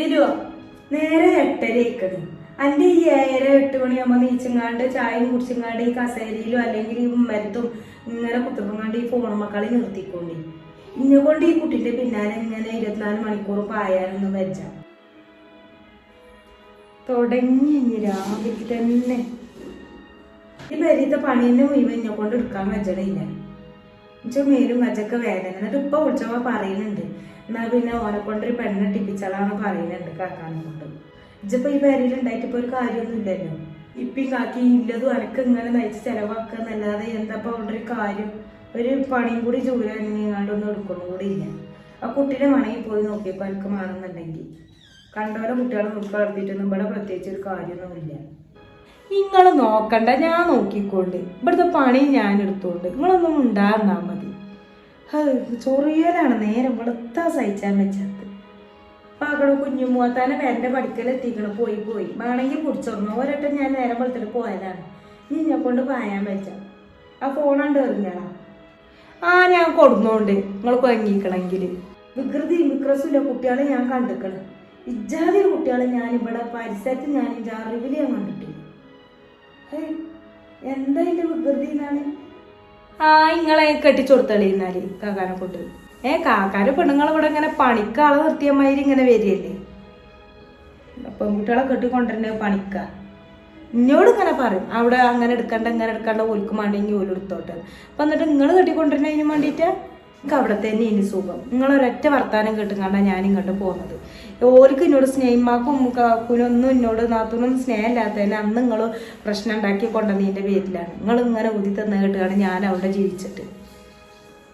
ടിലുവോ നേരെ എട്ടര ഇക്കണ് അന്റെ ഈ ഏഴര എട്ട് മണിയാകുമ്പോ നീച്ചങ്ങാണ്ട് ചായയും കുടിച്ചങ്ങാണ്ട് ഈ കസേരയിലും അല്ലെങ്കിൽ ഈ മരത്തും ഇങ്ങനെ കുത്തുമ്പങ്ങാണ്ട് ഈ ഫോൺ മക്കളെ നിർത്തിക്കൊണ്ടി. ഇന്നെ കൊണ്ട് ഈ കുട്ടിന്റെ പിന്നാലെ ഇങ്ങനെ ഇരുപത്തിനാല് മണിക്കൂർ പായാനൊന്നും വെച്ച തുടങ്ങി ഇനി രാവിലെ തന്നെ. ഈ പണി തന്നെ മുഴുവൻ എന്നെ കൊണ്ട് എടുക്കാൻ വെച്ചടില്ല എന്നുവെച്ചാൽ മേലും മജൊക്കെ വേദന. എന്നിട്ട് ഇപ്പൊ വിളിച്ചപ്പോ പറയുന്നുണ്ട് എന്നാ പിന്നെ ഓനെ കൊണ്ടൊരു പെണ്ണെ ടിപ്പിച്ചാലാണ് പറയുന്നുണ്ട് കാക്കാനും കൊണ്ട്. ഇജ്ജിപ്പോ ഈ പേരിൽ ഉണ്ടായിട്ട് ഇപ്പൊ ഒരു കാര്യമൊന്നും ഇല്ലല്ലോ? ഇപ്പം കാക്കി ഇല്ലതും അനക്ക് ഇങ്ങനെ നയിച്ച് ചെലവാക്കാന്നല്ലാതെ എന്താ ഇപ്പൊ ഒരു കാര്യം? ഒരു പണിയും കൂടി ജോലി അങ്ങനെയാണ്ടൊന്നും എടുക്കണം കൂടി ഇല്ല. ആ കുട്ടീനെ വേണമെങ്കിൽ പോയി നോക്കിയപ്പോ എനിക്ക് മാറുന്നുണ്ടെങ്കിൽ. കണ്ടോലെ കുട്ടികളെ നോക്കി വളർത്തിയിട്ടൊന്നും ഇവിടെ പ്രത്യേകിച്ച് ഒരു കാര്യമൊന്നുമില്ല നിങ്ങൾ നോക്കണ്ട ഞാൻ നോക്കിക്കൊണ്ട്. ഇവിടുത്തെ പണി ഞാൻ എടുത്തോണ്ട്. നിങ്ങളൊന്നും ഉണ്ടാകുന്നാ മതി. ചൊറിയലാണ്. നേരം വെളുത്ത സഹിച്ചാൻ വെച്ചത് പാകട കുഞ്ഞു മൂത്താനെ വേറെ പഠിക്കലെത്തിക്കണം പോയി പോയി. വേണമെങ്കിൽ പിടിച്ചോർന്നു ഒരട്ടം ഞാൻ നേരം വെളുത്തിട്ട് പോയതാണ്. നിന്നെ കൊണ്ട് പായാൻ വെച്ച ആ ഫോണുണ്ട് എറിഞ്ഞാളാ ആ ഞാൻ കൊടുന്നോണ്ട് നിങ്ങൾ കൊങ്ങിക്കണമെങ്കിൽ വികൃതി വിക്രസില്ല കുട്ടികളെ ഞാൻ കണ്ടിക്കണം. ഇജാതി കുട്ടികളെ ഞാൻ ഇവിടെ പരിസരത്ത് ഞാൻ ഇജാറിവിൽ ഞാൻ കണ്ടിട്ടില്ല. എന്താ ഇതിന്റെ വികൃതി എന്നാണ്? ആ ഇങ്ങളെ എന്നാൽ കാക്കാനെ കൊണ്ട്. ഏ കാക്കാരെ പെണ്ണുങ്ങളെ ഇവിടെ ഇങ്ങനെ പണിക്കാളെ നിർത്തിയ ഇങ്ങനെ വരികയല്ലേ? പെൺകുട്ടികളെ കെട്ടിക്കൊണ്ടിരുന്ന പണിക്ക. എന്നോട് ഇങ്ങനെ പറയും അവിടെ അങ്ങനെ എടുക്കണ്ട ഇങ്ങനെ എടുക്കണ്ട ഓൽക്ക് വേണ്ടെങ്കിൽ ഓൽ എടുത്തോട്ടെ. അപ്പൊ എന്നിട്ട് നിങ്ങൾ കെട്ടി കെട്ടിക്കൊണ്ടിരുന്നതിന് വേണ്ടിയിട്ട്? എനിക്ക് അവിടെ തന്നെ ഇനി സുഖം. നിങ്ങളൊരൊറ്റ വർത്താനം കേട്ടും കേട്ടുകൊണ്ടാണ് ഞാൻ ഇങ്ങോട്ട് പോകുന്നത് ഓർക്ക് എന്നോട് സ്നേഹിമാക്കും കാക്കുനൊന്നും എന്നോട് നാത്തൂനൊന്നും സ്നേഹമില്ലാത്തതിന് അന്ന് നിങ്ങൾ പ്രശ്നം ഉണ്ടാക്കി കൊണ്ടുവന്നതിന്റെ പേരിലാണ്. നിങ്ങൾ ഇങ്ങനെ ഊതി തന്ന കേട്ടാണ് ഞാൻ അവിടെ ജീവിച്ചിട്ട്.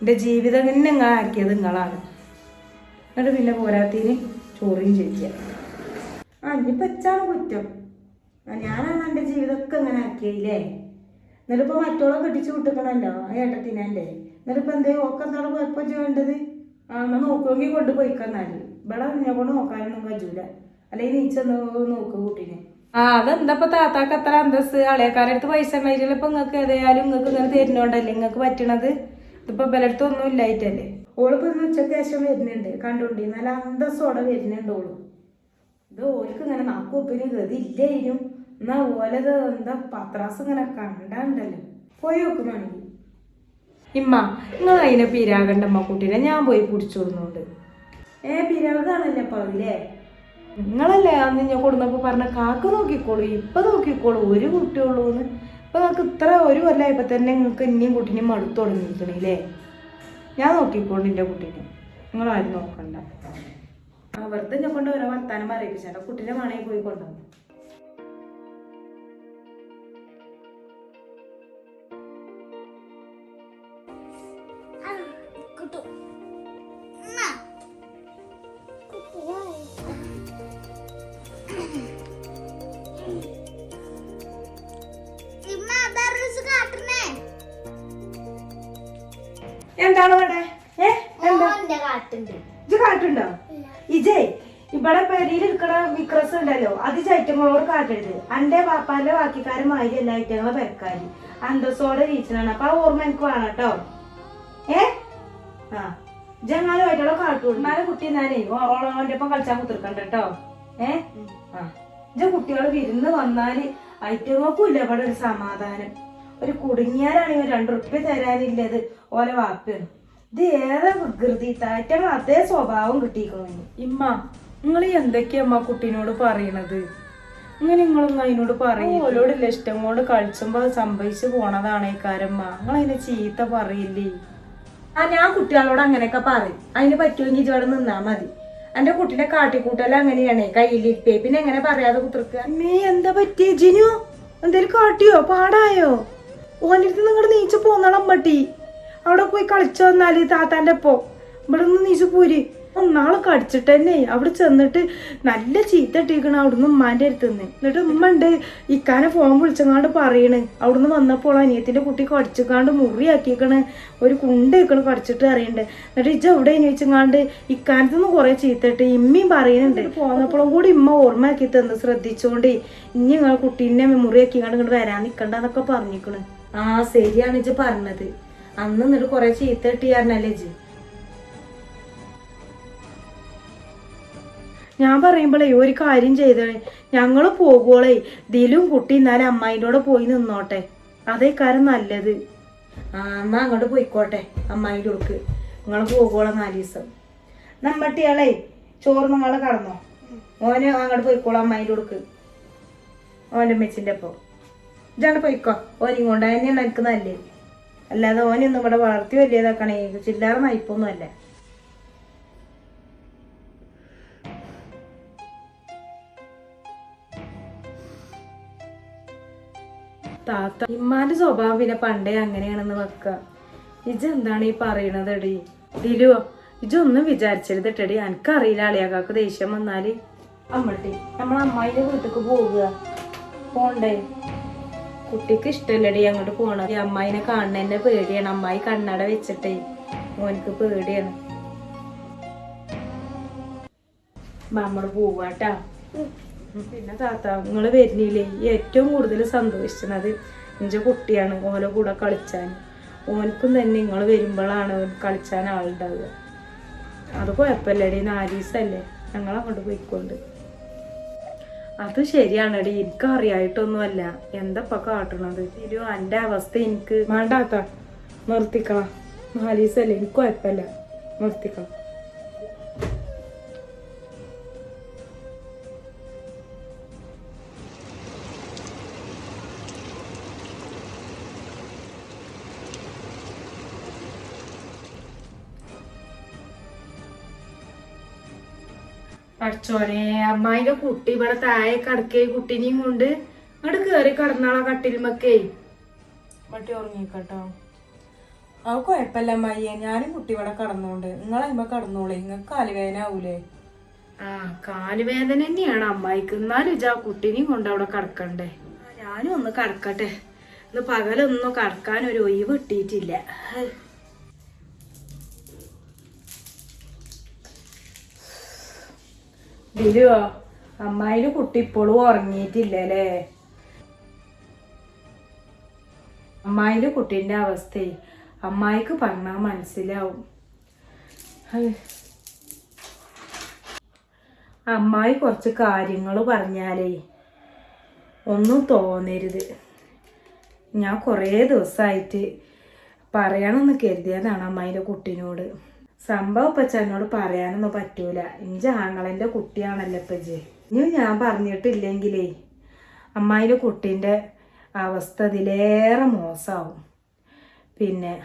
എന്റെ ജീവിതം തന്നെ നിങ്ങൾ ആക്കിയത് നിങ്ങളാണ്. എന്നിട്ട് പിന്നെ പോരാത്തീന് ചോറിയും ചോദിക്കുക ആ ഇനിയിപ്പോൾ വെച്ചാണ് കുറ്റം. ഞാനാണ് എന്റെ ജീവിതമൊക്കെ അങ്ങനെ ആക്കിയില്ലേ എന്നിട്ടിപ്പോൾ മറ്റോളം കെട്ടിച്ച് വിട്ടിക്കണല്ലോ ആ ഏട്ടത്തിനല്ലേ എന്നിട്ടിപ്പോൾ എന്തേ ഒക്കെ എന്താണ് കുഴപ്പം ചെയ്യേണ്ടത് ആ എന്നാൽ നോക്കുമെങ്കിൽ കൊണ്ടുപോയിക്കെന്നാൽ. ഇവിടെ കൊണ്ട് നോക്കാനൊന്നും കഴിയൂല. അല്ലെങ്കിൽ നീച്ചെന്ന് നോക്ക് കൂട്ടിനെ. ആ അതെന്താ ഇപ്പൊ താത്താക്ക് അത്ര അന്തസ് അളയക്കാരടുത്ത് പൈസ ഉണ്ടായിട്ടില്ല ഇപ്പൊ നിങ്ങൾക്ക് ഏതായാലും നിങ്ങൾക്ക് ഇങ്ങനെ തരുന്നോണ്ടല്ലേ നിങ്ങൾക്ക് പറ്റണത്? ഇതിപ്പോ ബലടുത്ത് ഒന്നും ഇല്ലായിട്ടല്ലേ? ഓളിപ്പോ ഇന്ന് ഉച്ചയ്ക്ക് ശേഷം വരുന്നുണ്ട്. കണ്ടോണ്ടി. നല്ല അന്തസ്സോടെ വരുന്നുണ്ട് ഓൾ. ഇത് ഓൾക്ക് ഇങ്ങനെ നാക്കുപ്പിന് ഗതി ഇല്ലായിരുന്നു എന്നാ ഓലത് എന്താ പത്രാസ് ഇങ്ങനെ കണ്ടാണ്ടല്ലോ. പോയി നോക്കുമാണെങ്കിൽ ഇമ്മ നിങ്ങൾ അതിനെ പിരാകണ്ടമ്മ കുട്ടീനെ. ഞാൻ പോയി പിടിച്ചു കൊടുന്നുണ്ട് ഏ പിരാഗാണല്ലേ അപ്പൊ അതില്ലേ നിങ്ങളല്ലേ അന്ന് ഞാൻ കൊടുന്നപ്പോ പറഞ്ഞ കാക്ക നോക്കിക്കോളൂ ഇപ്പൊ നോക്കിക്കോളൂ ഒരു കുട്ടിയുള്ളൂ എന്ന് ഇപ്പൊ നിങ്ങൾക്ക് ഇത്ര ഒരു കൊല്ലായപ്പോ തന്നെ നിങ്ങൾക്ക് ഇനിയും കുട്ടീനെയും മടുത്തു തുടങ്ങിയിരിക്കണില്ലേ ഞാൻ നോക്കിക്കോളൂ എന്റെ കുട്ടീനെ. നിങ്ങളാരും നോക്കണ്ട. ആ വെറുതെ ഞാൻ കൊണ്ട് ഓരോ വർത്താനം പറയിപ്പിച്ചാലോ കുട്ടീനെ വേണമെങ്കിൽ പോയി കൊണ്ടുവന്നു. ഇജ് കാട്ടുണ്ടോ ഇജേ ഇവിടെ പെരിയിൽ ഇരിക്കണ വിക്രസ് ഉണ്ടല്ലോ അത് ചൈറ്റങ്ങളോട് കാട്ടരുത്. എന്റെ പാപ്പാന്റെ ബാക്കിക്കാരൻ മാതിരി എല്ലാ ഐറ്റങ്ങളെ പെരക്കാര്. അന്തസ്സോടെ ജീവിച്ചതാണ്. അപ്പൊ ആ ഓർമ്മ എനിക്ക് വേണം കേട്ടോ. ഏ? ആ. ജങ്ങാലുമായിട്ടുള്ള കാട്ടുള്ളൂ. എന്നാലും കുട്ടി ഞാനേ ഓളോന്റെ ഒപ്പം കളിച്ചാൽ കുത്തിർക്കണ്ട കേട്ടോ. ഏ? ആ. ഇജ കുട്ടികൾ വിരുന്ന് വന്നാൽ ഐറ്റങ്ങൾക്കും ഇല്ല ഇവിടെ ഒരു സമാധാനം. ഒരു കുടുങ്ങിയാലാണെങ്കിൽ രണ്ടു റുപ്യ തരാനില്ലത് ഓലെ വാപ്പാണ് ഇത് വികൃതി താറ്റങ്ങൾ അതേ സ്വഭാവം കിട്ടിയിരിക്കുന്നു ഇമ്മ നിങ്ങൾ എന്തൊക്കെയാ അമ്മ കുട്ടീനോട് പറയണത്? ഇങ്ങനെ നിങ്ങളൊന്നും അതിനോട് പറയും ഓലോടില്ല ഇഷ്ടം കൊണ്ട് കളിച്ചുമ്പോ അത് സംഭവിച്ചു പോണതാണ് കാരമ്മ. നിങ്ങൾ അതിനെ ചീത്ത പറയില്ലേ? ആ ഞാൻ കുട്ടികളോട് അങ്ങനെയൊക്കെ പറയും. അതിന് പറ്റുമെങ്കിൽ ഇജോടെ നിന്നാ മതി. എന്റെ കുട്ടീനെ കാട്ടിക്കൂട്ടല അങ്ങനെയാണ് കയ്യിലിരിപ്പേ. പിന്നെ എങ്ങനെ പറയാതെ കുത്തിർക്ക മേ എന്താ പറ്റിയ? ജിനു എന്തേലും കാട്ടിയോ? പാടായോ? ഓന്റെ അടുത്ത് നിങ്ങളുടെ നീച്ച പോന്നളം പട്ടി അവിടെ പോയി കളിച്ചു വന്നാൽ താത്താന്റെ ഒപ്പം. ഇവിടെ നിന്ന് നീച്ച് പോരി. ഒന്നാളെ കടിച്ചിട്ട് തന്നെ അവിടെ ചെന്നിട്ട് നല്ല ചീത്ത ഇട്ടിരിക്കണ അവിടുന്ന് ഉമ്മാന്റെ അടുത്ത് നിന്ന്. എന്നിട്ട് ഉമ്മ ഉണ്ട് ഇക്കാനെ ഫോൺ വിളിച്ചങ്ങാണ്ട് പറയണ്. അവിടുന്ന് വന്നപ്പോൾ അനിയത്തിന്റെ കുട്ടി കടിച്ചിക്കാണ്ട് മുറിയാക്കിക്കണ് ഒരു കുണ്ട് ഇക്കണ് കടിച്ചിട്ട് അറിയണ്ട് എന്നിട്ട് ഇജ്ജ എവിടെ ചോദിച്ചങ്ങാണ്ട് ഇക്കാനത്ത് നിന്ന് കുറെ ചീത്തട്ട് ഇമ്മയും പറയുന്നുണ്ട് പോന്നപ്പോഴും കൂടി ഇമ്മ ഓർമ്മയാക്കി തന്ന് ശ്രദ്ധിച്ചോണ്ട് ഇനി നിങ്ങൾ കുട്ടീനെ മുറിയാക്കിക്കാണ്ട് ഇങ്ങോട്ട് വരാൻ നിക്കണ്ടെന്നൊക്കെ പറഞ്ഞിക്കണ്. ആ ശരിയാണ് ഇജ്ജ് പറഞ്ഞത്. അന്ന് എന്നിട്ട് കുറെ ചീത്ത കിട്ടിയായിരുന്നല്ലേ ജി? ഞാൻ പറയുമ്പോഴേ ഒരു കാര്യം ചെയ്തേ. ഞങ്ങൾ പോകുവോളേ. ദിലും കുട്ടി എന്നാലും അമ്മായിന്റെ പോയി നിന്നോട്ടെ. അതേ കാര്യം നല്ലത്. ആ എന്നാ അങ്ങോട്ട് പോയിക്കോട്ടെ അമ്മായിന്റെ ഉടുക്ക് നിങ്ങൾ പോകുവോളെ നാല് ദിവസം. നമ്മട്ടിയാളെ ചോറ് നിങ്ങളെ കടന്നോ? ഓന് അങ്ങോട്ട് പോയിക്കോളാം അമ്മായിന്റെ ഉടുക്ക് ഓന്റെ മെച്ചിന്റെ ഒപ്പം. ഇതാണ് പോയിക്കോ. ഓനും കൊണ്ട്. തന്നെയാണ് എനിക്ക് നല്ലത്. അല്ലാതെ ഓനൊന്നും ഇവിടെ വളർത്തി വലിയതാക്കണേ. ചില്ലാറ നയിപ്പൊന്നും അല്ല. താത്ത ഇമ്മാന്റെ സ്വഭാവം പിന്നെ പണ്ടേ അങ്ങനെയാണെന്ന് വെക്ക. ഇജ് എന്താണ് ഈ പറയണത് എടി ദിലുവോ ഇജൊന്നും വിചാരിച്ചരുത് എട്ടടി എനിക്കറിയില്ല അളിയാക്കാക്ക് ദേഷ്യം വന്നാൽ. അമ്മട്ടി നമ്മളെ അമ്മായിന്റെ വീട്ടിക്ക് പോവുക. പോണ്ടേ? കുട്ടിക്ക് ഇഷ്ടമല്ലടി അങ്ങോട്ട് പോണത്. അമ്മായിനെ കാണുന്നതന്നെ പേടിയാണ്. അമ്മായി കണ്ണട വെച്ചിട്ടേ മോനിക്ക് പേടിയാണ്. നമ്മൾ പോവാട്ടാ പിന്നെ താത്ത നിങ്ങൾ വരുന്നില്ലേ ഏറ്റവും കൂടുതൽ സന്തോഷിച്ചത് എന്റെ കുട്ടിയാണ് ഓലെ കൂടെ കളിച്ചാൻ. ഓനക്കും തന്നെ നിങ്ങൾ വരുമ്പോഴാണ് കളിച്ചാൻ ആളുണ്ടാവുക. അത് കുഴപ്പമില്ലടി നാലീസല്ലേ. ഞങ്ങൾ അങ്ങോട്ട് പോയിക്കൊണ്ട്. അത് ശരിയാണ് എടി എനിക്ക് അറിയായിട്ടൊന്നുമല്ല. എന്താ കാട്ടണത്? എന്റെ അവസ്ഥ എനിക്ക് വേണ്ടാത്ത നിർത്തിക്കളാം. നാലീസല്ലേ? എനിക്ക് കുഴപ്പമില്ല. നിർത്തിക്കളാം. പഠിച്ചോനെ അമ്മായിന്റെ കുട്ടി ഇവിടെ താഴെ കടക്കേ കുട്ടീനെയും കൊണ്ട് അങ്ങോട്ട് കേറി കടന്നാളാ കട്ടിലുമൊക്കെ. മട്ടി ഉറങ്ങിക്കട്ടോ. അത് കുഴപ്പമില്ല അമ്മായിയെ. ഞാനും കുട്ടി ഇവിടെ കടന്നോണ്ട് നിങ്ങളതിമ്മ കടന്നോളേ. നിങ്ങൾക്ക് കാലുവേദന ആവൂലേ? ആ കാലുവേദന തന്നെയാണ് അമ്മായിക്ക്. എന്നാലും ഇജാ കുട്ടീനെയും കൊണ്ട് അവിടെ കടക്കണ്ടേ. ആ, ഞാനും ഒന്ന് കടക്കട്ടെ. ഇന്ന് പകലൊന്നും കടക്കാൻ ഒരു ഒഴിവ് കിട്ടിയിട്ടില്ല. ഹ്. ബിലുവോ അമ്മായിന്റെ കുട്ടി ഇപ്പോഴും ഉറങ്ങിയിട്ടില്ലല്ലേ അമ്മായിന്റെ കുട്ടീന്റെ അവസ്ഥയെ അമ്മായിക്ക് പറഞ്ഞാൽ മനസ്സിലാവും. അമ്മായി കുറച്ച് കാര്യങ്ങൾ പറഞ്ഞാലേ ഒന്നും തോന്നരുത് ഞാൻ കുറേ ദിവസമായിട്ട് പറയണമെന്ന് കരുതിയതാണ് അമ്മായിന്റെ കുട്ടീനോട് സംഭവം ഇപ്പൊ എന്നോട് പറയാനൊന്നും പറ്റൂല. ഇഞ്ച ആങ്ങളന്റെ കുട്ടിയാണല്ലോ ഇപ്പൊ ഇജ്ജ്. ഇനി ഞാൻ പറഞ്ഞിട്ടില്ലെങ്കിലേ അമ്മായിന്റെ കുട്ടീന്റെ അവസ്ഥ അതിലേറെ മോശമാവും പിന്നെ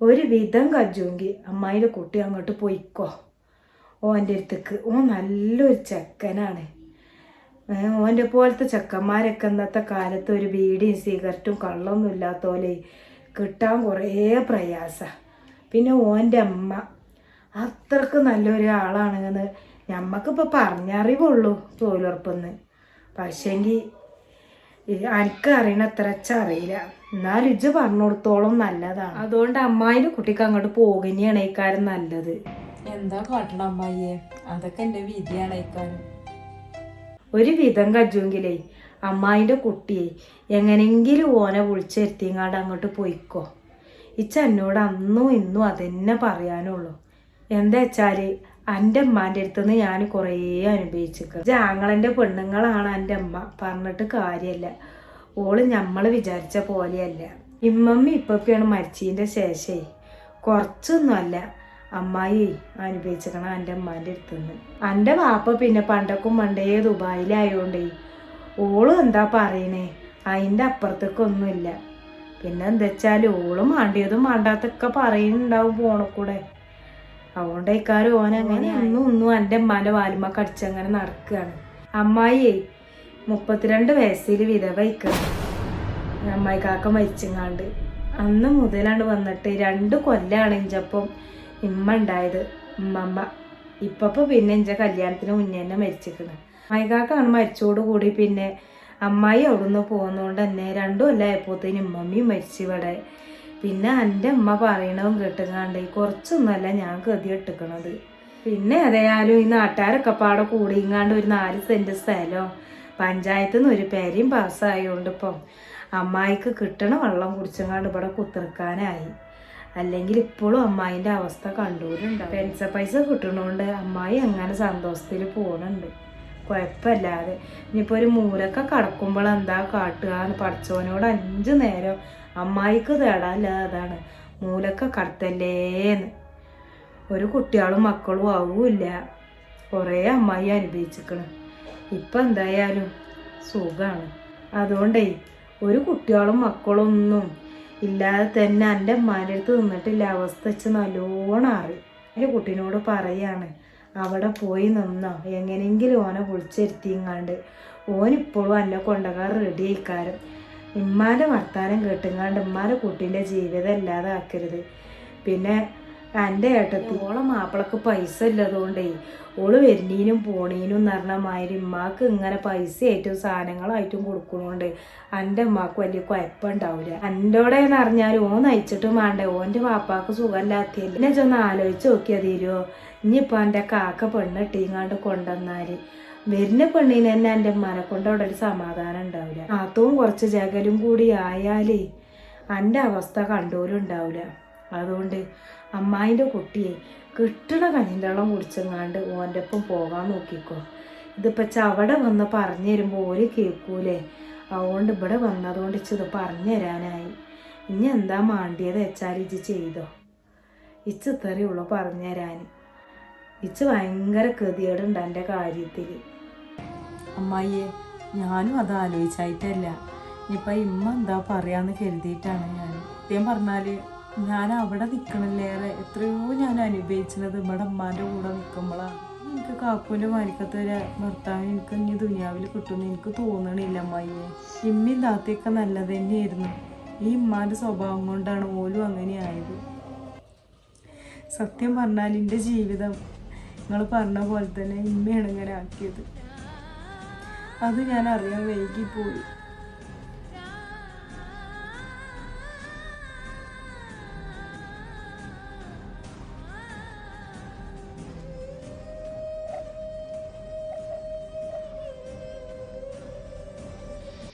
ഒരു വിധം കജ്ജുമെങ്കിൽ അമ്മായിന്റെ കുട്ടി അങ്ങോട്ട് പോയിക്കോ. ഓന്റെ അടുത്തേക്ക്. ഓ നല്ലൊരു ചെക്കനാണ്. ഓന്റെ പോലത്തെ ചെക്കന്മാരൊക്കെ ഇന്നത്തെ കാലത്ത് ഒരു ബീഡിയും സിഗരറ്റും കള്ളൊന്നും ഇല്ലാത്ത പോലെ കിട്ടാൻ കുറേ പ്രയാസ. പിന്നെ ഓന്റെ അമ്മ. അത്രയ്ക്ക് നല്ലൊരാളാണെന്ന് ഞമ്മക്കിപ്പോൾ പറഞ്ഞറിവുള്ളൂ തൊഴിലുറപ്പെന്ന്. പക്ഷേങ്കിൽ എനിക്ക് അറിയണ അത്ര അറിയില്ല. എന്നാലും ഇജ്ജ് പറഞ്ഞു കൊടുത്തോളം നല്ലതാണ്. അതുകൊണ്ട് അമ്മായിന്റെ കുട്ടിക്ക് അങ്ങോട്ട് പോകുന്നതാണ് ഇക്കാരം നല്ലത്. എന്താ കാട്ടണം അമ്മായിയെ? അതൊക്കെ എന്റെ വിധിയാണ് ഇക്കാരം ഒരു വിധം കജുവെങ്കിലേ അമ്മായിന്റെ കുട്ടിയെ എങ്ങനെങ്കിലും ഓനെ വിളിച്ചെത്തിങ്ങാണ്ട് അങ്ങോട്ട് പോയിക്കോ. ഇച്ച എന്നോട് അന്നും ഇന്നും അതന്നെ പറയാനുള്ളൂ. എന്താ വെച്ചാൽ എന്റെ അമ്മാന്റെ അടുത്തുനിന്ന് ഞാൻ കുറേ അനുഭവിച്ചിരിക്കുക ജാങ്ങളന്റെ പെണ്ണുങ്ങളാണ് എന്റെ അമ്മ പറഞ്ഞിട്ട് കാര്യമല്ല ഓൾ നമ്മൾ വിചാരിച്ച പോലെയല്ല. ഇമ്മമ്മി ഇപ്പൊക്കെയാണ് മരിച്ചതിന്റെ ശേഷേ കുറച്ചൊന്നുമല്ല അമ്മായി അനുഭവിച്ചിരിക്കണം എന്റെ അമ്മാന്റെ അടുത്തുനിന്ന് എന്റെ വാപ്പ പിന്നെ പണ്ടൊക്കെ പണ്ടേ ദുബായിലായോണ്ടേ ഓളും എന്താ പറയണേ? അതിന്റെ അപ്പുറത്തേക്കൊന്നുമില്ല പിന്നെ എന്താ വെച്ചാൽ ഓളും മാണ്ടിയതും മാണ്ടാത്തൊക്കെ പറയുന്നുണ്ടാവും പോണക്കൂടെ അതുകൊണ്ട് ഇക്കാരും അങ്ങനെ ഒന്നും ഒന്നും എന്റെ അമ്മാന്റെ വാലുമ്മ കടിച്ചങ്ങനെ നടക്കുകയാണ് അമ്മായിയെ മുപ്പത്തിരണ്ട് വയസ്സിൽ വിധവയ്ക്കണം അമ്മായി കാക്ക മരിച്ചങ്ങാണ്ട്. അന്ന് മുതലാണ് വന്നിട്ട് രണ്ട് കൊല്ലാണ് ഇഞ്ചപ്പം ഇമ്മ ഉണ്ടായത് ഉമ്മമ്മ ഇപ്പപ്പോ പിന്നെ ഇഞ്ച കല്യാണത്തിന് മുന്നേ തന്നെ മരിച്ചിരിക്കുന്നത് അമ്മായി കാക്കാണ് മരിച്ചോടുകൂടി പിന്നെ അമ്മായി അവിടുന്ന് പോകുന്നതുകൊണ്ട് തന്നെ രണ്ടു കൊല്ലമായപ്പോഴത്തേന് ഉമ്മമ്മയും മരിച്ചു ഇവിടെ. പിന്നെ എന്റെ അമ്മ പറയണതും കേട്ടുകാണ്ട് കുറച്ചൊന്നുമല്ല ഞാൻ ഗതി ഇട്ടിക്കണത്. പിന്നെ ഏതായാലും ഈ നാട്ടുകാരൊക്കെ പാടെ കൂടിയങ്ങാണ്ട് ഒരു നാല് സെന്റ് സ്ഥലം പഞ്ചായത്തിൽ നിന്ന് ഒരു പേരയും പാസ്സായതുകൊണ്ട് ഇപ്പം അമ്മായിക്ക് കിട്ടണ വെള്ളം കുടിച്ചങ്ങാണ്ട് ഇവിടെ കുത്തിർക്കാനായി. അല്ലെങ്കിൽ ഇപ്പോഴും അമ്മായിന്റെ അവസ്ഥ കണ്ടൂരുണ്ട്. പെൻസ പൈസ കിട്ടണോണ്ട് അമ്മായി അങ്ങനെ സന്തോഷത്തിൽ പോണുണ്ട്. കുഴപ്പമില്ലാതെ. ഇനിയിപ്പോൾ ഒരു മൂലൊക്കെ കടക്കുമ്പോൾ എന്താ കാട്ടുക എന്ന് പഠിച്ചവനോട് അഞ്ചു നേരം അമ്മായിക്ക് തേടാല്ല അതാണ്. മൂലൊക്കെ കടത്തല്ലേന്ന് ഒരു കുട്ടികളും മക്കളും ആവൂല്ല കുറേ അമ്മായി അനുഭവിച്ചിക്കണ്. ഇപ്പം എന്തായാലും സുഖമാണ് അതുകൊണ്ടേ ഒരു കുട്ടികളും മക്കളൊന്നും ഇല്ലാതെ തന്നെ എന്റെ അമ്മാന്റെ അടുത്ത് നിന്നിട്ടില്ല. അവസ്ഥ വെച്ച് നല്ലോണം അറിയും എന്റെ കുട്ടീനോട് പറയാണ് അവിടെ പോയി നിന്നോ? എങ്ങനെയെങ്കിലും ഓനെ വിളിച്ചിരുത്തിങ്ങാണ്ട് ഓനിപ്പോഴും എന്നെ കൊണ്ടക്കാർ റെഡി ആയിക്കാരും. ഇമ്മാന്റെ വർത്താനം കേട്ടുങ്ങാണ്ട് ഇമ്മാന്റെ കുട്ടീന്റെ ജീവിതം ഇല്ലാതാക്കരുത് പിന്നെ എന്റെ ഏട്ടത്തി. ഓളെ മാപ്പിളക്ക് പൈസ ഇല്ലതുകൊണ്ടേ ഓൾ വരുന്നീനും പോണീനും എന്ന് പറഞ്ഞ മാതിരി ഉമ്മാക്ക് ഇങ്ങനെ പൈസ ആയിട്ടും സാധനങ്ങളായിട്ടും കൊടുക്കണോണ്ട് എന്റെ ഉമ്മാക്ക് വലിയ കുഴപ്പമുണ്ടാവില്ല എന്റെ എന്ന് പറഞ്ഞാൽ ഓൻ നയിച്ചിട്ടും വേണ്ടേ ഓന്റെ വാപ്പാക്ക് സുഖമില്ലാത്തല്ലേ എന്നെ ചെന്ന് ആലോചിച്ച് നോക്കിയാൽ തീരുമോ ഇനിയിപ്പോൾ എന്റെ കാക്ക പെണ്ണ് ഇട്ടിങ്ങാണ്ട് കൊണ്ടുവന്നാൽ വരുന്ന പെണ്ണിന് തന്നെ എന്റെ ഉമ്മാനെ കൊണ്ട് അവിടെ ഒരു സമാധാനം ഉണ്ടാവില്ല അതും കുറച്ച് ജകലും കൂടി ആയാലേ എന്റെ അവസ്ഥ കണ്ടോലും ഉണ്ടാവില്ല അതുകൊണ്ട് അമ്മായിന്റെ കുട്ടിയെ കിട്ടണ കഞ്ഞിന്റെളം കുടിച്ചെങ്ങാണ്ട് ഓന്റെ ഒപ്പം പോകാൻ നോക്കിക്കോ. ഇതിപ്പോൾ ചവിടെ വന്ന് പറഞ്ഞു തരുമ്പോൾ ഓര് കേൾക്കൂലേ? അതുകൊണ്ട് ഇവിടെ വന്നതുകൊണ്ട് ഇച്ചിത് പറഞ്ഞു തരാനായി. ഇനി എന്താ മാണ്ടിയത് വെച്ചാൽ ഇജ് ചെയ്തോ? ഇച്ച് ഇത്രയുള്ളൂ പറഞ്ഞു തരാൻ. ഇച്ച് ഭയങ്കര കൃതികേടുണ്ട് എന്റെ കാര്യത്തിൽ അമ്മായിയെ ഞാനും അത് ആലോചിച്ചായിട്ടല്ല. ഇനിയിപ്പോൾ ഇമ്മ എന്താ പറയാന്ന് കരുതിയിട്ടാണ് ഞാൻ സത്യം പറഞ്ഞാൽ ഞാൻ അവിടെ നിൽക്കണില്ലേറെ എത്രയോ ഞാൻ അനുഭവിച്ചത് ഇവിടെ അമ്മാന്റെ കൂടെ നിൽക്കുമ്പോഴാണ് എനിക്ക് കാക്കൂന്റെ കാക്കൂന്റെ വരെ ഭർത്താവിന് എനിക്ക് ഇനി ദുനിയാവിൽ കിട്ടുമെന്ന് എനിക്ക് തോന്നണില്ല അമ്മായിയെ. ഇമ്മയും താത്തയൊക്കെ നല്ലത് തന്നെയായിരുന്നു. ഈ ഇമ്മാന്റെ സ്വഭാവം കൊണ്ടാണ് ഓലും അങ്ങനെയായത് സത്യം പറഞ്ഞാൽ എന്റെ ജീവിതം നിങ്ങൾ പറഞ്ഞ പോലെ തന്നെ ഇമ്മയാണ് ഇങ്ങനെ ആക്കിയത്. അത് ഞാൻ അറിയാൻ വൈകിപ്പോയി.